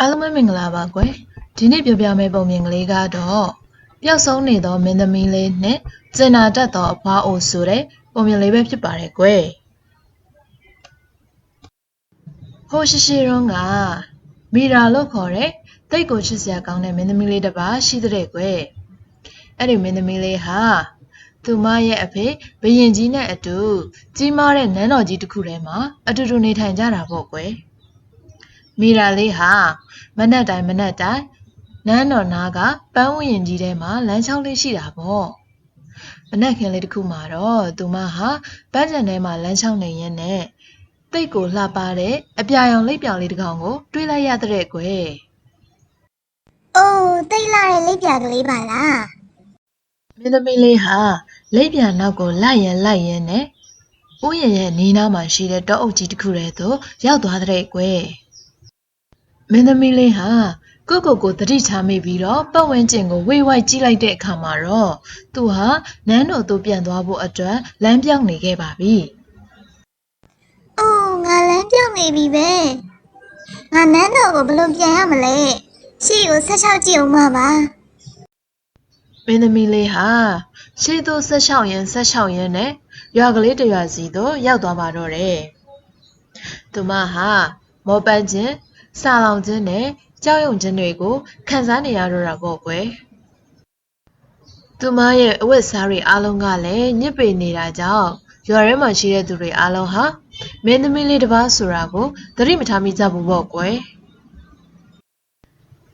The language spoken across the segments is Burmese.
အားလုံးပဲမင်္ဂလာပါကွယ်ဒီနေ့ပြောပြမယ့်ပုံမြင်ကလေးကတော့ပျောက်ဆုံးနေသောမင်းသမီးလေးနဲ့ကျင်နာတတ်သောအဖွားအိုဆိုတဲ့ပုံမြင်လေးပဲဖြစ်ပါတယ်ကွယ်ဟိုရှိရှိရုံးကမီရာလို့ခေါ်တဲ့တိတ်ကိုချစ်စရာကောင်းတဲ့မင်းသမီးလေးတစ်ပါးရှိတဲ့ကွယ်အဲ့ဒီမင်းသမီးလေးဟာသူမရဲ့အဖေဘရင်ကြီးနဲ့အတူကြီးမားတဲ့နန်းတော်ကြီးတစ်ခုထဲမှာအတူတူနေထိုင်ကြတာပေါ့ကွယ် မီရာလေးဟာမနက်တိုင်းမနက်တိုင်းနန်းတော်နားကပန်းဝရင်ကြီးထဲမှာလမ်းချောင်းလေးရှိတာပေါ့မနက်ခင်းလေးတစ်ခုမှာတော့သူမဟာပန်းချံထဲမှာလမ်းချောင်းနေရင်းနဲ့တိတ်ကိုလှပတဲ့အပြာရောင်လိပ်ပြောင်လေးတစ်ကောင်ကိုတွေးလိုက်ရတဲ့ကွယ်။အိုးတိတ်လာတဲ့လိပ်ပြာကလေးပါလားမင်းသမီးလေးဟာလိပ်ပြန်နောက်ကိုလိုက်ရန်လိုက်ရန်နဲ့ဥယျာဉ်ရဲ့နီးနားမှာရှိတဲ့တောအုပ်ကြီးတစ်ခုထဲသို့ရောက်သွားတဲ့ကွယ် မင်းသမီးလေးဟာကိုကိုကိုတတိချမိပြီးတော့ပတ်ဝန်းကျင်ကိုဝေဝိုက်ကြည့်လိုက်တဲ့အခါမှာတော့သူဟာနန်းတော်သို့ပြန်သွားဖို့အတွက်လမ်းပြောင်းနေခဲ့ပါပြီ။အိုးငါလမ်းပြောင်းနေပြီပဲ။ငါနန်းတော်ကိုဘယ်လိုပြန်ရမလဲ။ရှေ့ကိုဆက်ချောက်ကြည့်အောင်ပါပါမင်းသမီးလေးဟာရှေးသို့ဆက်လျှောက်ရန်ဆက်လျှောက်ရန်နဲ့ရွာကလေးတစ်ရွာစီသို့ရောက်သွားပါတော့တယ်။သူမဟာမောပန်းခြင်း၊ စာလောင်ခြင်းနဲ့ကြောက်ရွံ့ခြင်းတွေကိုခံစားနေရတော့တာပေါ့ကွယ်။သူမရဲ့အဝတ်စားတွေအားလုံးကလည်းညစ်ပေနေတာကြောင့်ရွာထဲမှာရှိတဲ့သူတွေအားလုံးဟာမင်းသမီးလေးတစ်ပါးဆိုတာကိုသတိမထားမိကြဘူးပေါ့ကွယ်။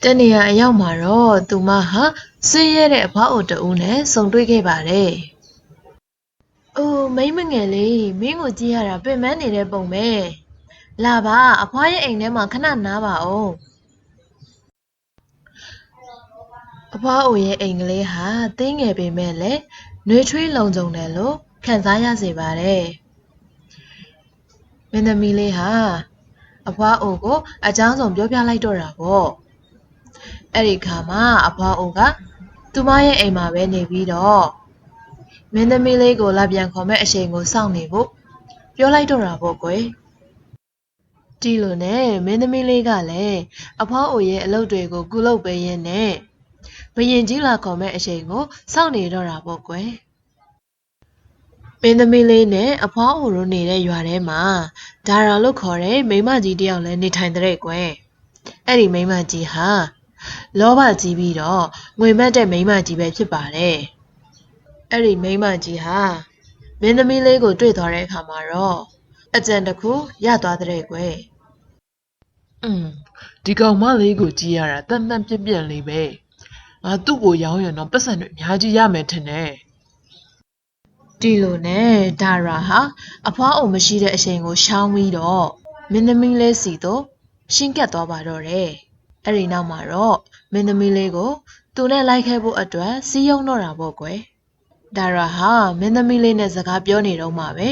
တနေရာအရောက်မှာတော့သူမဟာဆေးရဲတဲ့အဖွားအိုတူနဲ့ဆုံတွေ့ခဲ့ပါတယ်။အိုးမိန်းမငယ်လေးမင်းကိုကြည့်ရတာပင်ပန်းနေတဲ့ပုံပဲ။ လာပါအဖွားရဲ့အိမ်ထဲမှာခဏနားပါအောင်။အဖွားအိုရဲ့အိမ်ကလေးဟာတင်းငယ်ပေမဲ့လည်းနှွေးထွေးလုံခြုံတယ်လို့ခံစားရစေပါတယ်။မင်းသမီးလေးဟာအဖွားအိုကိုအကြောင်းစုံပြောပြလိုက်တော့တာပေါ့။အဲ့ဒီခါမှာအဖွားအိုကသူမရဲ့အိမ်မှာပဲနေပြီးတော့မင်းသမီးလေးကိုလာပြန်ခေါ်မဲ့အချိန်ကိုစောင့်နေဖို့ပြောလိုက်တော့တာပေါ့ကွယ် ဒီလိုနဲ့မင်းသမီးလေးကလည်းအဖွားအိုရဲ့အလုပ်တွေကိုကုလုပ်ပေးရင်းနဲ့ဘရင်ကြီးလာခေါ်မဲ့အချိန်ကိုစောင့်နေတော့တာပေါ့ကွယ်မင်းသမီးလေးနဲ့အဖွားအိုတို့နေတဲ့ရွာထဲမှာဒါရာလို့ခေါ်တဲ့မိန်းမကြီးတယောက်လည်းနေထိုင်တဲ့ကွယ်အဲ့ဒီမိန်းမကြီးဟာလောဘကြီးပြီးတော့ငွေမက်တဲ့မိန်းမကြီးပဲဖြစ်ပါတယ်။အဲ့ဒီမိန်းမကြီးဟာမင်းသမီးလေးကိုတွေ့သွားတဲ့အခါမှာတော့အကြံတစ်ခုရသွားတဲ့ကွယ် อืมဒီကောင်မလေးကိုကြည့်ရတာတန်တန်ပြက်ပြက်လေးပဲငါသူ့ကိုရောင်းရင်တော့ပတ်စံတွေအများကြီးရမယ်ထင်တယ်။ဒီလိုနဲ့ဒါရာဟာအဖွားအုံမရှိတဲ့အချိန်ကိုရှောင်းပြီးတော့မင်းသမီးလေးစီတို့ရှင်းကပ်သွားပါတော့တယ်။အဲ့ဒီနောက်မှာတော့မင်းသမီးလေးကိုသူနဲ့လိုက်ခဲ့ဖို့အတွက်စီးရုံတော့တာပေါ့ကွယ်။ဒါရာဟာမင်းသမီးလေးနဲ့စကားပြောနေတော့မှပဲ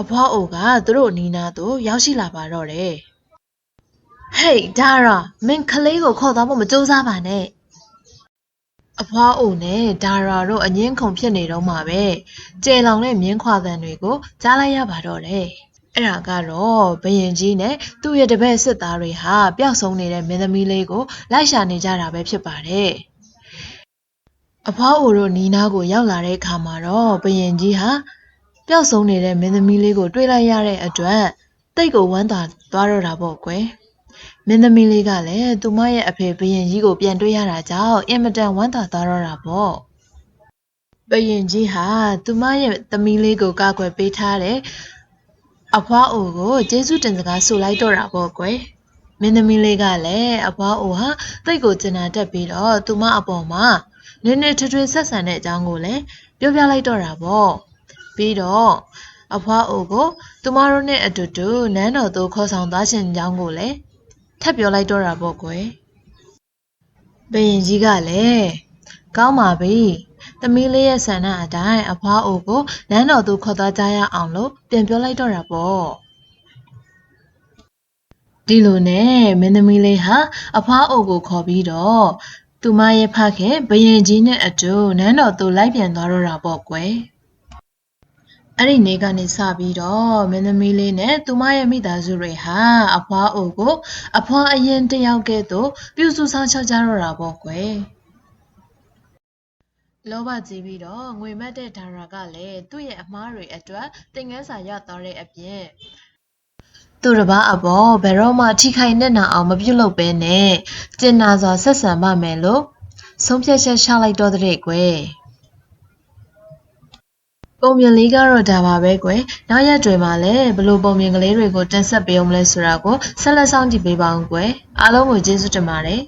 အဖွားအိုကသူတို့အနီးနားသို့ရောက်ရှိလာပါတော့တယ်။ ဟေးဒါရာမင်းကလေးကိုခေါ်သွားဖို့မကြိုးစားပါနဲ့အဖွားအိုနဲ့ဒါရာတို့အငင်းခုန်ဖြစ်နေတော့မှပဲကျဲလောင်တဲ့မြင်းခွာသံတွေကိုကြားလိုက်ရပါတော့တယ်အဲ့ဒါကတော့ဘယင်ကြီးနဲ့သူ့ရဲ့တပည့်စစ်သားတွေဟာပျောက်ဆုံးနေတဲ့မင်းသမီးလေးကိုလိုက်ရှာနေကြတာပဲဖြစ်ပါတယ်အဖွားအိုတို့နီးနားကိုရောက်လာတဲ့အခါမှာတော့ဘယင်ကြီးဟာပျောက်ဆုံးနေတဲ့မင်းသမီးလေးကိုတွေ့လိုက်ရတဲ့အတွက်တိတ်ကိုဝမ်းသာသွားတော့တာပေါ့ကွယ် မင်းသမီးလေးကလည်းသူမရဲ့အဖေဘရင်ကြီးကိုပြန်တွေ့ရတာကြောင့်အင်မတန်ဝမ်းသာသွားတော့တာပေါ့ဘရင်ကြီးဟာသူမရဲ့သမီးလေးကိုကာကွယ်ပေးထားတဲ့အဖွားအိုကိုကျေးဇူးတင်စကားဆိုလိုက်တော့တာပေါ့ကွယ်မင်းသမီးလေးကလည်းအဖွားအိုဟာတိတ်ကိုကျင်နာတတ်ပြီးတော့သူမအပေါ်မှာနည်းနည်းထွေးထွေးဆက်ဆံတဲ့အကြောင်းကိုလည်းပြောပြလိုက်တော့တာပေါ့ပြီးတော့အဖွားအိုကိုသူမတို့နဲ့အတူတူနန်းတော်သို့ခေါ်ဆောင်သွားခြင်းကြောင်းကိုလည်း ထပ်ပြောလိုက်တော့တာပေါ့ကွယ်ဘယင်ကြီးကလည်းကောင်းပါပြီသမီးလေးရဲ့ဆန္ဒအတိုင်းအဖွားအိုကိုနန်းတော်သူခေါ်သွားကြရအောင်လို့ပြန်ပြောလိုက်တော့တာပေါ့ဒီလိုနဲ့မင်းသမီးလေးဟာအဖွားအိုကိုခေါ်ပြီးတော့သူမရဲ့ဖခင်ဘယင်ကြီးနဲ့အတူနန်းတော်သူလိုက်ပြန်သွားတော့တာပေါ့ကွယ် အဲ့ဒီနေ့ကနေစပြီးတော့မင်းသမီးလေးနဲ့သူမရဲ့မိသားစုတွေဟာအဖွားအိုကို အဖွားအရင်တယောက်ကဲ့သို့ပြုစုဆောင်ချောက်ကြတော့တာပေါ့ကွယ်လောဘကြီးပြီးတော့ငွေမက်တဲ့ဒါရာကလည်းသူ့ရဲ့အမားတွေအတွက်တင်ငန်းစာရသွားတဲ့အပြင်သူတစ်ပါးအပေါ်ဘယ်တော့မှထိခိုက်နေနာအောင်မပြုတ်လုပ်ပဲနဲ့ကျင်နာစွာဆက်ဆံပါမယ်လို့ဆုံးဖြတ်ချက်ချလိုက်တော့တဲ့ကွယ် ပုံမြင်လေးကတော့ဒါပါပဲကွယ်နောက်ရက်တွေမှာလည်းဘလို့ပုံမြင်ကလေးတွေကိုတင်ဆက်ပေးအောင်မလဲဆိုတာကိုဆက်လက်စောင့်ကြည့်ပေးပါအောင်ကွယ်အားလုံးကိုကျေးဇူးတင်ပါတယ်